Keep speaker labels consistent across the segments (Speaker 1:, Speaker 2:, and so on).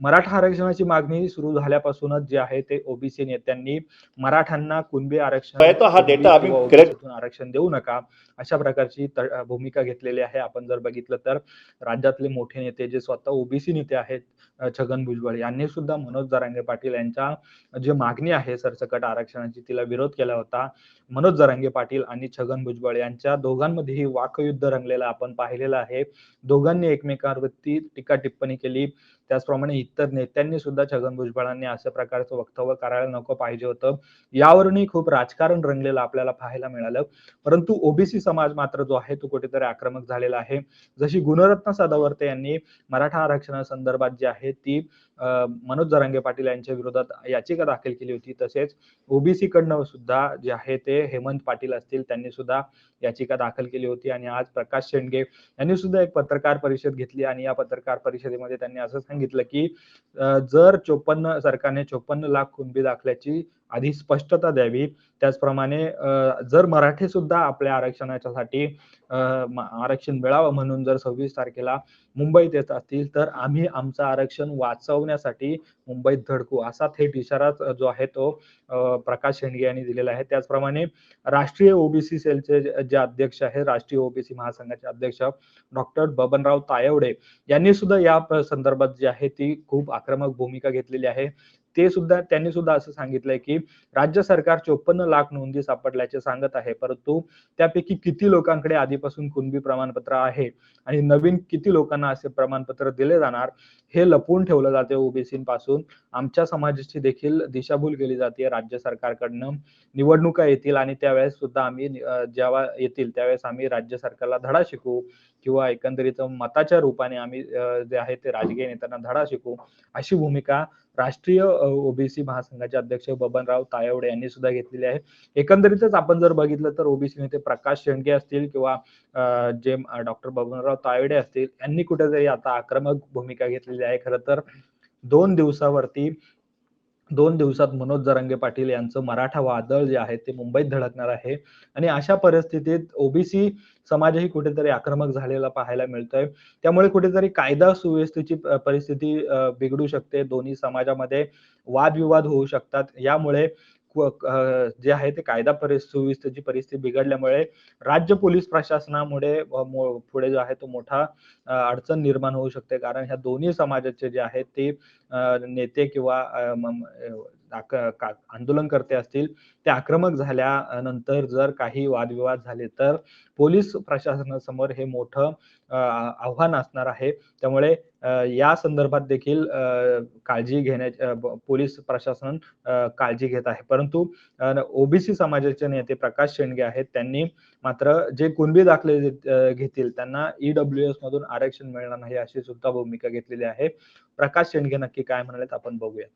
Speaker 1: मराठा आरक्षणाची मागणी सुरू झाल्यापासूनच जे आहे ते ओबीसी नेत्यांनी मराठ्यांना कुणबी आरक्षण
Speaker 2: हा
Speaker 1: तून आरक्षण देऊ नका अशा प्रकारची भूमिका घेतलेली आहे. आपण जर बघितलं तर राज्यातले मोठे नेते जे स्वतः ओबीसी नेते आहेत छगन भुजबळ यांनी सुद्धा मनोज जरांगे पाटील यांच्या जी मागणी आहे सरसकट आरक्षणाची तिला विरोध केला होता. मनोज जरांगे पाटील आणि छगन भुजबळ यांच्या दोघांमध्येही वाकयुद्ध रंगलेलं आपण पाहिलेलं आहे. दोघांनी एकमेकांवरती टीका टिप्पणी केली. त्याचप्रमाणे इतर नेत्यांनी सुद्धा छगन भुजबळांनी अशा प्रकारचं वक्तव्य करायला नको पाहिजे होतं. यावरूनही खूप राजकारण रंगलेलं आपल्याला पाहायला मिळालं. परंतु ओबीसी समाज मात्र जो आहे तो कुठेतरी आक्रमक झालेला आहे. जशी गुणरत्न सदावर्ते यांनी मराठा आरक्षणासंदर्भात जी आहे ती मनोज जरांगे पाटील यांच्या विरोधात याचिका दाखल केली होती. तसेच ओबीसी कडनं सुद्धा जे आहे ते हेमंत पाटील असतील त्यांनी सुद्धा याचिका दाखल केली होती. आणि आज प्रकाश शेंडगे यांनी सुद्धा एक पत्रकार परिषद घेतली. आणि या पत्रकार परिषदेमध्ये त्यांनी असं सांगितलं सांगितलं की जर चोपन्न सरकारने चोपन्न लाख कुणबी दाखल्याची आधी स्पष्टता द्यावी. त्याचप्रमाणे जर मराठे सुद्धा आपल्या आरक्षणाच्यासाठी साठी आरक्षण मिळावं म्हणून जर सव्वीस तारखेला मुंबईत येत असतील तर आम्ही आमचं आरक्षण वाचवण्यासाठी मुंबईत धडकू असा थेट इशारा जो आहे तो प्रकाश शेंडगे यांनी दिलेला आहे. त्याचप्रमाणे राष्ट्रीय ओबीसी सेलचे जे जे अध्यक्ष आहे राष्ट्रीय ओबीसी महासंघाचे अध्यक्ष डॉक्टर बबनराव तायवडे यांनी सुद्धा या संदर्भात जी आहे ती खूप आक्रमक भूमिका घेतलेली आहे. ते सुद्धा त्यांनी सुद्धा असं सांगितलंय की राज्य सरकार चोपन्न लाख नोंदी सापडल्याचे सांगत आहे. परंतु त्यापैकी किती लोकांकडे आधीपासून कुणबी प्रमाणपत्र आहे आणि नवीन किती लोकांना असे प्रमाणपत्र दिले जाणार हे लपवून ठेवलं जाते ओबीसी पासून आमच्या समाजाची देखील दिशाभूल केली जाते. राज्य सरकारकडनं निवडणुका येतील आणि त्यावेळेस सुद्धा आम्ही जेव्हा येतील त्यावेळेस आम्ही राज्य सरकारला धडा शिकू किंवा एकंदरीत मताच्या रूपाने आम्ही जे आहे ते राजकीय नेत्यांना धडा शिकू अशी भूमिका राष्ट्रीय ओबीसी महासंघाचे अध्यक्ष बबनराव तायवडे यांनी सुद्धा घेतलेली आहे. एकंदरीतच आपण जर बघितलं तर ओबीसी नेते प्रकाश शेंडगे असतील किंवा जे डॉक्टर बबनराव तायवडे असतील यांनी कुठेतरी आता आक्रमक भूमिका घेतलेली आहे. खरं तर दोन दिवसावरती दोन दिवसात मनोज जरांगे पाटील यांचं मराठा वादळ जे आहे ते मुंबईत धडकणार आहे. आणि अशा परिस्थितीत ओबीसी समाजही कुठेतरी आक्रमक झालेला पाहायला मिळतोय. त्यामुळे कुठेतरी कायदा सुव्यवस्थेची परिस्थिती बिघडू शकते. दोन्ही समाजामध्ये वादविवाद होऊ शकतात. यामुळे जे आहे ते कायदा सुव्यवस्थेची परिस्थिती बिघडल्यामुळे राज्य पोलीस प्रशासनामुळे पुढे जो आहे तो मोठा अडचण निर्माण होऊ शकते. कारण ह्या दोन्ही समाजाचे जे आहेत ते अं, नेते किंवा आंदोलन करते असतील ते आक्रमक झाल्यानंतर जर काही वादविवाद झाले तर पोलीस प्रशासनासमोर हे मोठं आव्हान असणार आहे. त्यामुळे या संदर्भात देखील अं, काळजी घेण्या पोलीस प्रशासन काळजी घेत आहे. परंतु ओबीसी समाजाचे नेते प्रकाश शेंडगे आहेत. त्यांनी मात्र जे कुणबी दाखले घेतील त्यांना ईडब्ल्यू एस मधून आरक्षण मिळणार नाही अशी सुद्धा भूमिका घेतलेली आहे. प्रकाश शेंडगे नक्की काय म्हणालेत आपण बघूया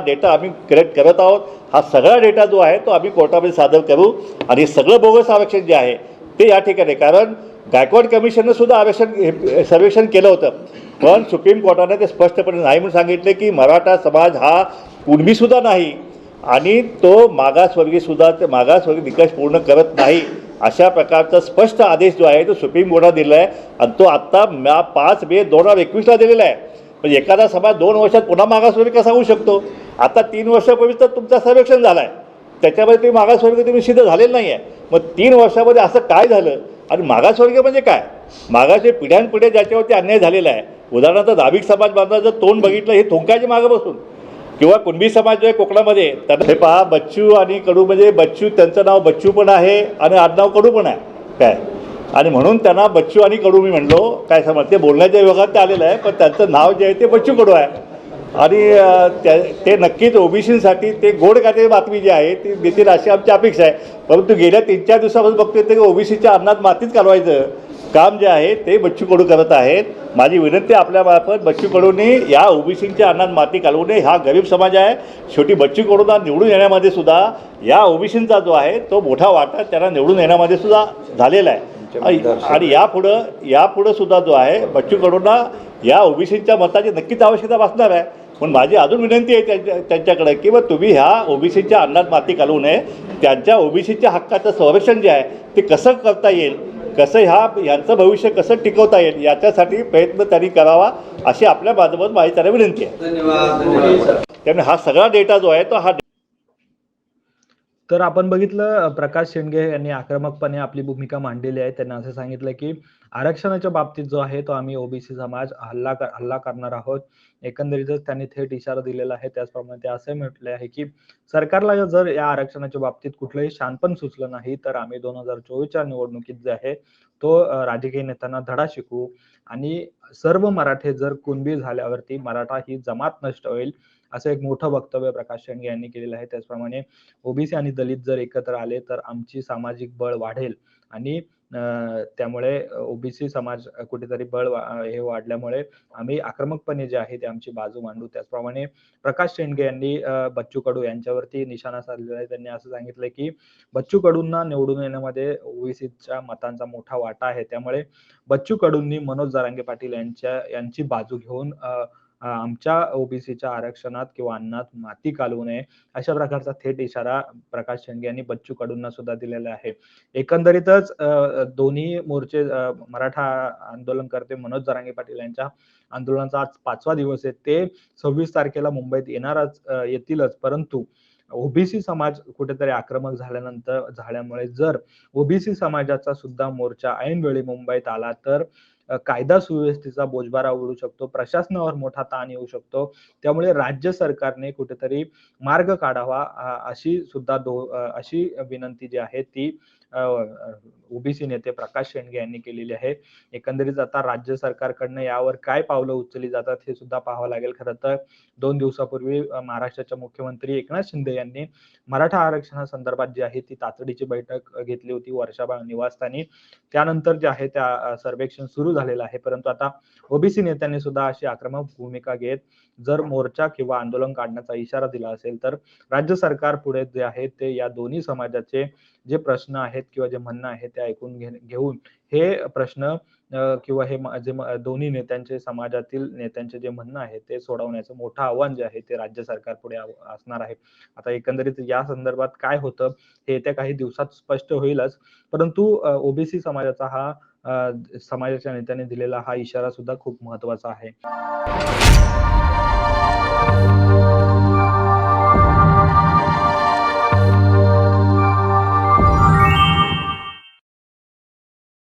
Speaker 2: डेटा आम्ही कलेक्ट करत आहोत. हा सगळा डेटा जो आहे तो आम्ही कोर्टामध्ये सादर करू आणि सगळं बोगस आरक्षण जे आहे ते या ठिकाणी. कारण गायकवाड कमिशननं सुद्धा आरक्षण सर्वेक्षण केलं होतं. पण सुप्रीम कोर्टाने ते स्पष्टपणे नाही म्हणून सांगितले की मराठा समाज हा कुणबीसुद्धा नाही आणि तो मागासवर्गीयसुद्धा ते मागासवर्गीय निकष पूर्ण करत नाही अशा प्रकारचा स्पष्ट आदेश जो आहे तो सुप्रीम कोर्टाने दिला आहे आणि तो आत्ता म्या पाच मे दोन हजार एकवीसला दिलेला आहे. म्हणजे एखादा समाज दोन वर्षात पुन्हा मागासवर्गीय कसा होऊ शकतो? आता तीन वर्षापूर्वी तर तुमचा सर्वेक्षण झाला आहे त्याच्यामध्ये तुम्ही मागासवर्गीय तुम्ही सिद्ध झालेलं नाही आहे मग तीन वर्षामध्ये असं काय झालं? आणि मागासवर्गीय म्हणजे काय? मागाचे पिढ्यानपिढ्या ज्याच्यावरती अन्याय झालेला आहे उदाहरणार्थ दाभिक समाज बांधवाचं तोंड बघितलं हे थोंकायचे मागं बसून. किंवा कुणबी समाज जो आहे कोकणामध्ये त्यांना हे पहा बच्चू आणि कडू म्हणजे बच्चू त्यांचं नाव बच्चू पण आहे आणि आडनाव कडू पण आहे. काय? आणि म्हणून त्यांना बच्चू आणि कडू मी म्हणलो काय समज ते बोलण्याच्या विभागात ते आलेलं आहे पण त्यांचं नाव जे आहे ते बच्चू कडू आहे. आणि त्या ते नक्कीच ओबीसीसाठी ते गोड काटे बातमी जी आहे ती देतील अशी आमची अपेक्षा आहे. परंतु गेल्या तीन चार दिवसापासून बघतोय ते ओबीसीच्या अन्नात मातीच कालवायचं. काम जे आहे ते बच्चू कडू करत आहेत. माझी विनंती आपल्यामार्फत बच्चू कडूंनी या ओबीसीच्या अन्नात माती घालवू नये. हा गरीब समाज आहे. शेवटी बच्चू कडूंना निवडून येण्यामध्ये सुद्धा या ओबीसींचा जो आहे तो मोठा वाटा त्यांना निवडून येण्यामध्ये सुद्धा झालेला आहे? आणि यापुढं यापुढं सुद्धा जो आहे बच्चू कडूंना या ओबीसीच्या मताची नक्कीच आवश्यकता भासणार आहे. पण माझी अजून विनंती आहे त्यांच्या त्यांच्याकडे की बा तुम्ही ह्या ओबीसीच्या अन्नात माती घालवू नये. त्यांच्या ओबीसीच्या हक्काचं संरक्षण जे आहे ते कसं करता येईल? कसं ह्या ह्यांचं भविष्य कसं टिकवता येईल? याच्यासाठी प्रयत्न त्यांनी करावा अशी आपल्या माध्यमातून माझी त्यांना विनंती आहे.
Speaker 3: धन्यवाद धन्यवाद.
Speaker 2: त्यामुळे हा सगळा डेटा जो आहे तो हा
Speaker 1: तर आपण बघितलं प्रकाश शेंडगे यांनी आक्रमकपणे आपली भूमिका मांडलेली आहे. त्यांनी असं सांगितलं की आरक्षणाच्या बाबतीत जो आहे तो आम्ही ओबीसी समाज हल्ला कर- हल्ला करणार आहोत. एकंदरीतच त्यांनी थेट इशारा दिलेला आहे. त्याचप्रमाणे ते असे म्हटले आहे की सरकारला जर या आरक्षणाच्या बाबतीत कुठलंही शानपण सुचलं नाही तर आम्ही दोन हजार चोवीसच्या निवडणुकीत जे आहे तो राजकीय नेत्यांना धडा शिकवू आणि सर्व मराठे जर कुणबी झाल्यावरती मराठा ही जमात नष्ट होईल असं एक मोठं वक्तव्य प्रकाश शेंडगे यांनी केलेलं आहे. त्याचप्रमाणे ओबीसी आणि दलित जर एकत्र आले तर आमची सामाजिक बळ वाढेल आणि त्यामुळे ओबीसी समाज कुठेतरी बळ हे वाढल्यामुळे आम्ही आक्रमकपणे जे आहे ते आमची बाजू मांडू. त्याचप्रमाणे प्रकाश शेंडगे यांनी बच्चू कडू यांच्यावरती निशाणा साधलेला आहे. त्यांनी असं सांगितलं की बच्चू कडूंना निवडून येण्यामध्ये ओबीसीच्या मतांचा मोठा वाटा आहे. त्यामुळे बच्चू कडूंनी मनोज जारांगे पाटील यांच्या यांची बाजू घेऊन अं, आमच्या ओबीसीच्या आरक्षणात किंवा अन्नात माती घालवू नये अशा प्रकारचा थेट इशारा प्रकाश शेंडगे यांनी बच्चू कडूंना सुद्धा दिलेला आहे. एकंदरीतच दोन्ही मोर्चे मराठा मराठा आंदोलनकर्ते मनोज जरांगे पाटील यांच्या आंदोलनाचा आज पाचवा दिवस आहे. ते सव्वीस तारखेला मुंबईत येणारच येतीलच. परंतु ओबीसी समाज कुठेतरी आक्रमक झाल्यानंतर झाल्यामुळे जर ओबीसी समाजाचा सुद्धा मोर्चा ऐनवेळी मुंबईत आला तर कायदा सुव्यवस्थेचा बोजबारा उडू शकतो प्रशासनावर मोठा ताण येऊ शकतो. त्यामुळे राज्य सरकारने कुठेतरी मार्ग काढावा अशी सुद्धा दो अशी विनंती जी आहे ती ओबीसी नेते प्रकाश शेंडगे यांनी केलेली आहे. एकंदरीत आता राज्य सरकारकडनं यावर काय पावलं उचलली जातात हे सुद्धा पाहावं लागेल. खरं तर दोन दिवसापूर्वी महाराष्ट्राच्या मुख्यमंत्री एकनाथ शिंदे यांनी मराठा आरक्षणासंदर्भात जी आहे ती तातडीची बैठक घेतली होती वर्षाबा निवासस्थानी. त्यानंतर जे आहे त्या सर्वेक्षण सुरू झालेलं आहे. परंतु आता ओबीसी नेत्यांनी सुद्धा अशी आक्रमक भूमिका घेत जर मोर्चा किंवा आंदोलन काढण्याचा इशारा दिला असेल तर राज्य सरकार पुढे जे आहे ते या दोन्ही समाजाचे जे प्रश्न आहेत किंवा जे म्हणणं आहे ते ऐकून घेऊन हे प्रश्न किंवा हे जे दोन्ही नेत्यांचे समाजातील नेत्यांचे जे म्हणणं आहे ते सोडवण्याचं मोठं आव्हान जे आहे ते राज्य सरकार पुढे असणार आहे. आता एकंदरीत या संदर्भात काय होतं हे येत्या काही दिवसात स्पष्ट होईलच. परंतु ओबीसी समाजाचा हा समाजाच्या नेत्याने दिलेला हा इशारा सुद्धा खूप महत्त्वाचा आहे.